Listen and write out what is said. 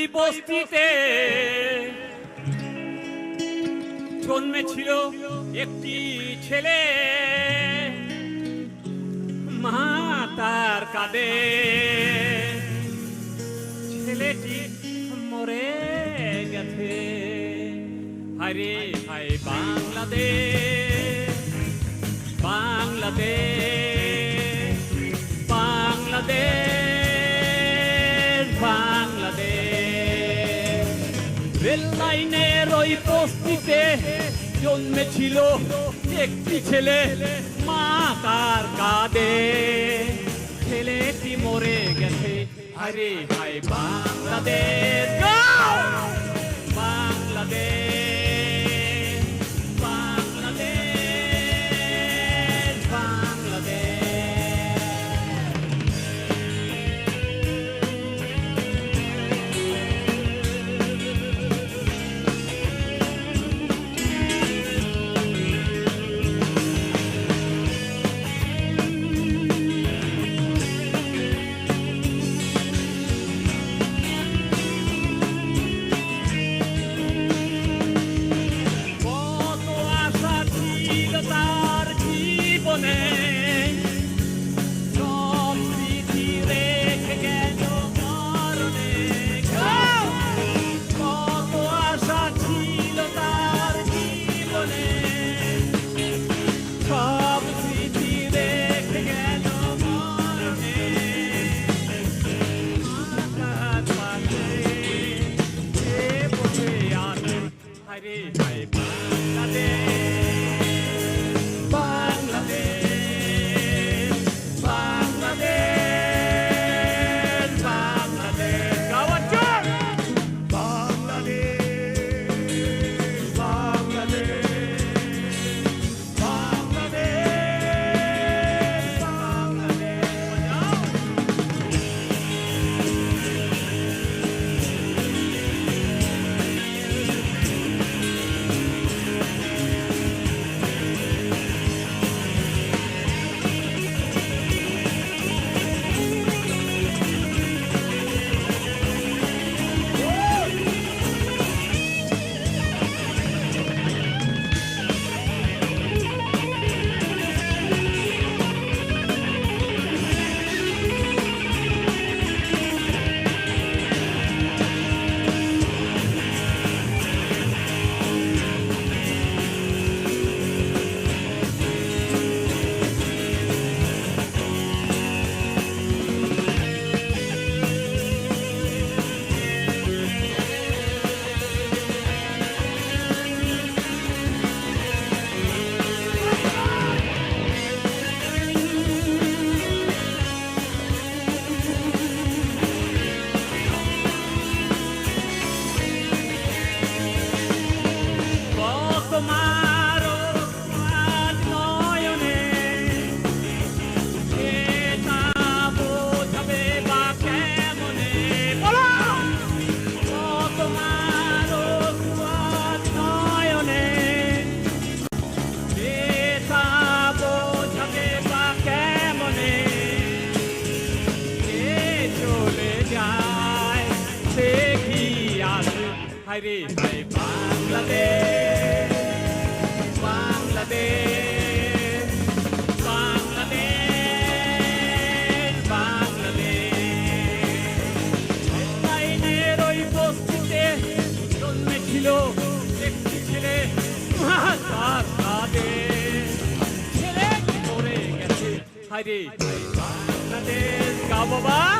ওই বস্তিতে জন্মেছিল একটি ছেলে। মা তার কাঁদে ছেলেটি মরে গেছে। হারে হায় বাংলাদেশ। রেল লাইনের ওই বস্তিতে জন্মেছিল একটি ছেলে। মা তার কাঁদে ছেলেটি মরে গেছে। আরে ভাই, বাংলাদেশ বাংলাদেশ আসে হায়রে হায় বাংলাদেশ বাংলাদেশ বাংলাদেশ বাংলাদেশ ওই বস্তিতে জন্মেছিল একটি ছেলে ছেলে মরে গেছে হায়রে হায় বাংলাদেশ গা বাবা